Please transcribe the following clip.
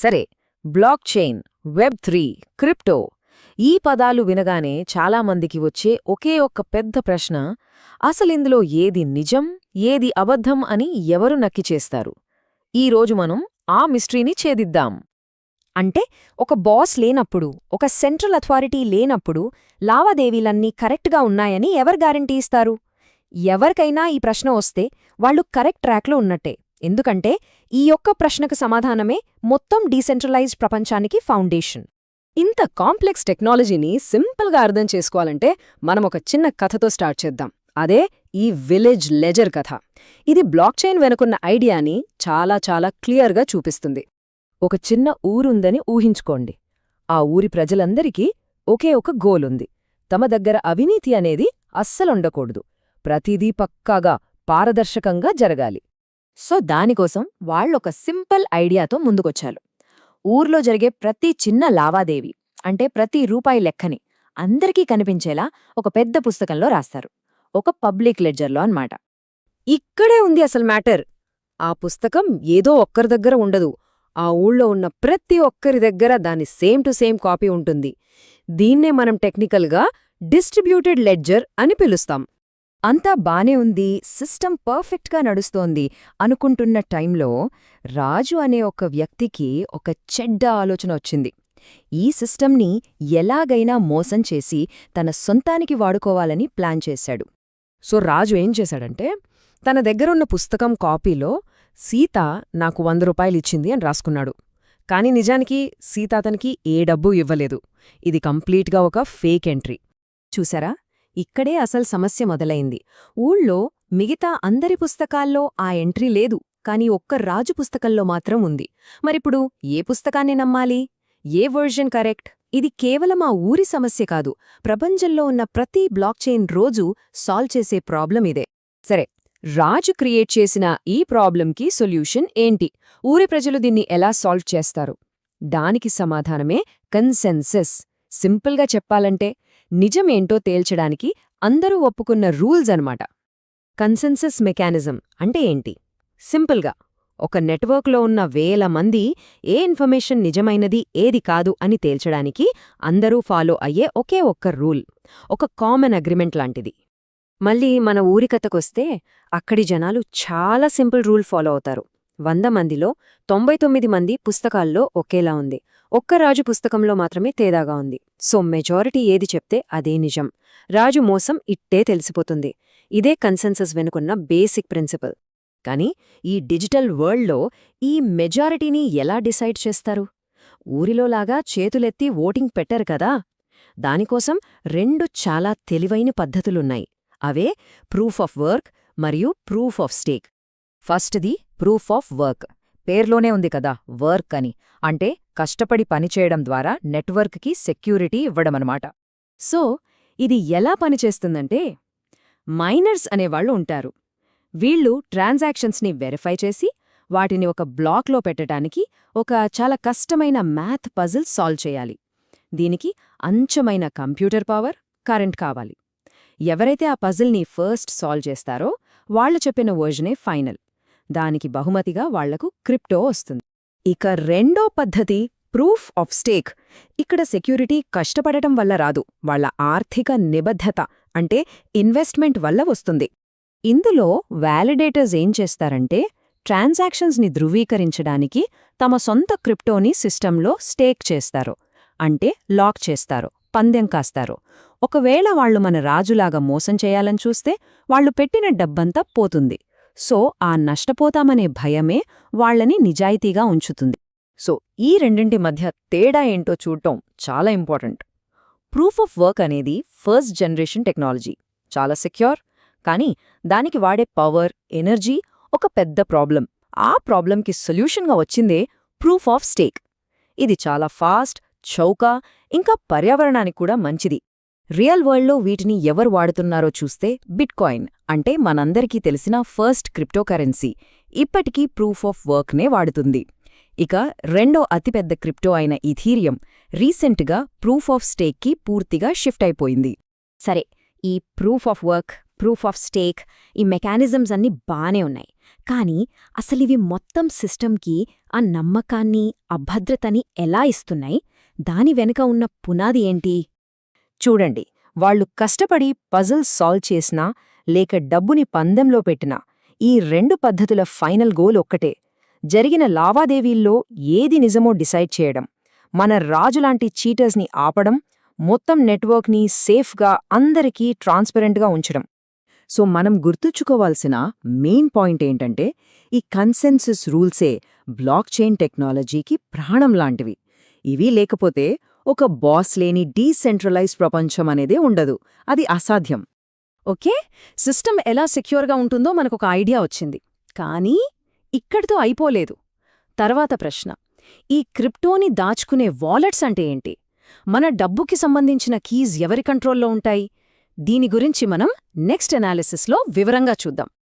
సరే blockchain web three crypto ఈ పదాలు వినగానే చాలామందికి వచ్చే ఒకే ఒక్క పెద్ద ప్రశ్న అసలిందులో ఏది నిజం ఏది అబద్ధం అని ఎవరు నక్కి చేస్తారు? ఈరోజు మనం ఆ మిస్టరీని ఛేదిద్దాం. అంటే ఒక బాస్ లేనప్పుడు ఒక సెంట్రల్ అథారిటీ లేనప్పుడు లావాదేవీలన్నీ కరెక్ట్గా ఉన్నాయని ఎవరు గ్యారంటీ ఇస్తారు? ఎవరికైనా ఈ ప్రశ్న వస్తే వాళ్ళు కరెక్ట్ ట్రాక్లో ఉన్నట్టే. ఎందుకంటే ఈ యొక్క ప్రశ్నకు సమాధానమే మొత్తం డీసెంట్రలైజ్డ్ ప్రపంచానికి ఫౌండేషన్. ఇంత కాంప్లెక్స్ టెక్నాలజీని సింపుల్గా అర్థం చేసుకోవాలంటే మనం ఒక చిన్న కథతో స్టార్ట్ చేద్దాం. అదే ఈ విలేజ్ లెజర్ కథ. ఇది బ్లాక్ చైన్ వెనుకున్న ఐడియాని చాలా చాలా క్లియర్గా చూపిస్తుంది. ఒక చిన్న ఊరుందని ఊహించుకోండి. ఆ ఊరి ప్రజలందరికీ ఒకే ఒక గోలుంది తమ దగ్గర అవినీతి అనేది అస్సలుండకూడదు. ప్రతిదీ పక్కాగా పారదర్శకంగా జరగాలి. సో దానికోసం వాళ్ళొక సింపుల్ ఐడియాతో ముందుకొచ్చారు. ఊర్లో జరిగే ప్రతి చిన్న లావాదేవి అంటే ప్రతి రూపాయి లెక్కని అందరికీ కనిపించేలా ఒక పెద్ద పుస్తకంలో రాస్తారు. ఒక పబ్లిక్ లెడ్జర్లో అన్నమాట. ఇక్కడే ఉంది అసలు మ్యాటర్. ఆ పుస్తకం ఏదో ఒక్కరి దగ్గర ఉండదు. ఆ ఊళ్ళో ఉన్న ప్రతి ఒక్కరి దగ్గర దాని సేమ్ టు సేమ్ కాపీ ఉంటుంది. దీన్నే మనం టెక్నికల్గా డిస్ట్రిబ్యూటెడ్ లెడ్జర్ అని పిలుస్తాం. అంతా బానే ఉంది సిస్టమ్ పర్ఫెక్ట్గా నడుస్తోంది అనుకుంటున్న టైంలో రాజు అనే ఒక వ్యక్తికి ఒక చెడ్డ ఆలోచన వచ్చింది. ఈ సిస్టమ్ని ఎలాగైనా మోసం చేసి తన సొంతానికి వాడుకోవాలని ప్లాన్ చేశాడు. సో రాజు ఏం చేశాడంటే తన దగ్గరున్న పుస్తకం కాపీలో సీత నాకు వంద రూపాయలిచ్చింది అని రాసుకున్నాడు. కాని నిజానికి సీత అతనికి ఏ డబ్బు ఇవ్వలేదు. ఇది కంప్లీట్గా ఒక ఫేక్ ఎంట్రీ. చూసారా? ఇక్కడే అసలు సమస్య మొదలైంది. ఊళ్ళో మిగతా అందరి పుస్తకాల్లో ఆ ఎంట్రీ లేదు కాని ఒక్క రాజు పుస్తకంలో మాత్రం ఉంది. మరిప్పుడు ఏ పుస్తకాన్ని నమ్మాలి? ఏ వర్జన్ కరెక్ట్? ఇది కేవలం ఆ ఊరి సమస్య కాదు. ప్రపంచంలో ఉన్న ప్రతి బ్లాక్ చైన్ రోజు సాల్వ్ చేసే ప్రాబ్లం ఇదే. సరే రాజు క్రియేట్ చేసిన ఈ ప్రాబ్లంకి సొల్యూషన్ ఏంటి? ఊరి ప్రజలు దీన్ని ఎలా సాల్వ్ చేస్తారు? దానికి సమాధానమే కన్సెన్సెస్. సింపుల్గా చెప్పాలంటే నిజమేంటో తేల్చడానికి అందరూ ఒప్పుకున్న రూల్స్ అన్నమాట. కన్సెన్సస్ మెకానిజం అంటే ఏంటి? సింపుల్గా ఒక నెట్వర్క్లో ఉన్న వేల మంది ఏ ఇన్ఫర్మేషన్ నిజమైనది ఏది కాదు అని తేల్చడానికి అందరూ ఫాలో అయ్యే ఒకే ఒక్క రూల్ ఒక కామన్ అగ్రిమెంట్ లాంటిది. మళ్ళీ మన ఊరికథకొస్తే అక్కడి జనాలు చాలా సింపుల్ రూల్ ఫాలో అవుతారు. వంద మందిలో తొంభై తొమ్మిది మంది పుస్తకాల్లో ఒకేలా ఉంది. ఒక్క రాజు పుస్తకంలో మాత్రమే తేడాగా ఉంది. సో మెజారిటీ ఏది చెప్తే అదే నిజం. రాజు మోసం ఇట్టే తెలిసిపోతుంది. ఇదే కన్సెన్సస్ వెనుకున్న బేసిక్ ప్రిన్సిపల్. కానీ ఈ డిజిటల్ వరల్డ్లో ఈ మెజారిటీని ఎలా డిసైడ్ చేస్తారు? ఊరిలోలాగా చేతులెత్తి ఓటింగ్ పెట్టరు కదా. దానికోసం రెండు చాలా తెలివైన పద్ధతులున్నాయి. అవే ప్రూఫ్ ఆఫ్ వర్క్ మరియు ప్రూఫ్ ఆఫ్ స్టేక్. ఫస్ట్ది ప్రూఫ్ ఆఫ్ వర్క్. పేర్లోనే ఉంది కదా వర్క్ అని. అంటే కష్టపడి పనిచేయడం ద్వారా నెట్వర్క్కి సెక్యూరిటీ ఇవ్వడమనమాట. సో ఇది ఎలా పనిచేస్తుందంటే మైనర్స్ అనేవాళ్ళు ఉంటారు. వీళ్ళు ట్రాన్సాక్షన్స్ని వెరిఫై చేసి వాటిని ఒక బ్లాక్లో పెట్టడానికి ఒక చాలా కష్టమైన మ్యాథ్ పజిల్ సాల్వ్ చేయాలి. దీనికి అంచమైన కంప్యూటర్ పవర్ కరెంట్ కావాలి. ఎవరైతే ఆ పజిల్ని ఫస్ట్ సాల్వ్ చేస్తారో వాళ్ళు చెప్పిన వర్జనే ఫైనల్. దానికి బహుమతిగా వాళ్ళకు క్రిప్టో వస్తుంది. ఇక రెండో పద్ధతి ప్రూఫ్ ఆఫ్ స్టేక్ ఇక్కడ సెక్యూరిటీ కష్టపడటం వల్ల రాదు. వాళ్ళ ఆర్థిక నిబద్ధత అంటే ఇన్వెస్ట్మెంట్ వల్ల వస్తుంది. ఇందులో వ్యాలిడేటర్స్ ఏం చేస్తారంటే ట్రాన్సాక్షన్స్ని ధృవీకరించడానికి తమ సొంత క్రిప్టోని సిస్టంలో స్టేక్ చేస్తారు. అంటే లాక్ చేస్తారు పందెం కాస్తారు. ఒకవేళ వాళ్ళు మన రాజులాగా మోసం చేయాలని చూస్తే వాళ్ళు పెట్టిన డబ్బంతా పోతుంది. సో ఆ నష్టపోతామనే భయమే వాళ్ళని నిజాయితీగా ఉంచుతుంది. సో ఈ రెండింటి మధ్య తేడా ఏంటో చూడటం చాలా ఇంపార్టెంట్. ప్రూఫ్ ఆఫ్ వర్క్ అనేది ఫస్ట్ జనరేషన్ టెక్నాలజీ. చాలా సెక్యూర్ కానీ దానికి వాడే పవర్ ఎనర్జీ ఒక పెద్ద ప్రాబ్లం. ఆ ప్రాబ్లంకి సొల్యూషన్గా వచ్చిందే ప్రూఫ్ ఆఫ్ స్టేక్. ఇది చాలా ఫాస్ట్ చౌక ఇంకా పర్యావరణానికి కూడా మంచిది. రియల్ వరల్డ్లో వీటిని ఎవరు వాడుతున్నారో చూస్తే బిట్కాయిన్. అంటే మనందరికీ తెలిసిన ఫస్ట్ క్రిప్టోకరెన్సీ. ఇప్పటికీ ప్రూఫ్ ఆఫ్ వర్క్నే వాడుతుంది. ఇక రెండో అతిపెద్ద క్రిప్టో అయిన ఇథీరియం రీసెంట్గా ప్రూఫ్ ఆఫ్ స్టేక్కి పూర్తిగా షిఫ్ట్ అయిపోయింది. సరే ఈ proof of work proof of stake ఈ మెకానిజమ్స్ అన్నీ బానే ఉన్నాయి. కానీ అసలివి మొత్తం సిస్టమ్కి ఆ నమ్మకాన్ని అభద్రతని ఎలా ఇస్తున్నాయి? దాని వెనుక ఉన్న పునాది ఏంటి? చూడండి వాళ్ళు కష్టపడి పజల్ సాల్వ్ చేసినా లేక డబ్బుని పందెంలో పెట్టినా ఈ రెండు పద్ధతుల ఫైనల్ గోల్ ఒక్కటే. జరిగిన లావాదేవీల్లో ఏది నిజమో డిసైడ్ చేయడం మన రాజులాంటి చీటర్స్ని ఆపడం మొత్తం నెట్వర్క్ని సేఫ్గా అందరికీ ట్రాన్స్పరెంట్గా ఉంచడం. సో మనం గుర్తుంచుకోవాల్సిన మెయిన్ పాయింట్ ఏంటంటే ఈ కన్సెన్సస్ రూల్సే బ్లాక్ చైన్ టెక్నాలజీకి ప్రాణం లాంటివి. ఇవి లేకపోతే ఒక బాస్ లేని డీసెంట్రలైజ్ ప్రపంచం అనేదే ఉండదు. అది అసాధ్యం. ఓకే? సిస్టమ్ ఎలా సెక్యూర్గా ఉంటుందో మనకొక ఐడియా వచ్చింది. కానీ ఇక్కడితో అయిపోలేదు. తర్వాత ప్రశ్న. ఈ క్రిప్టోని దాచుకునే వాలెట్స్ అంటే ఏంటి? మన డబ్బుకి సంబంధించిన కీజ్ ఎవరి కంట్రోల్లో ఉంటాయి? దీని గురించి మనం నెక్స్ట్ అనాలిసిస్లో వివరంగా చూద్దాం.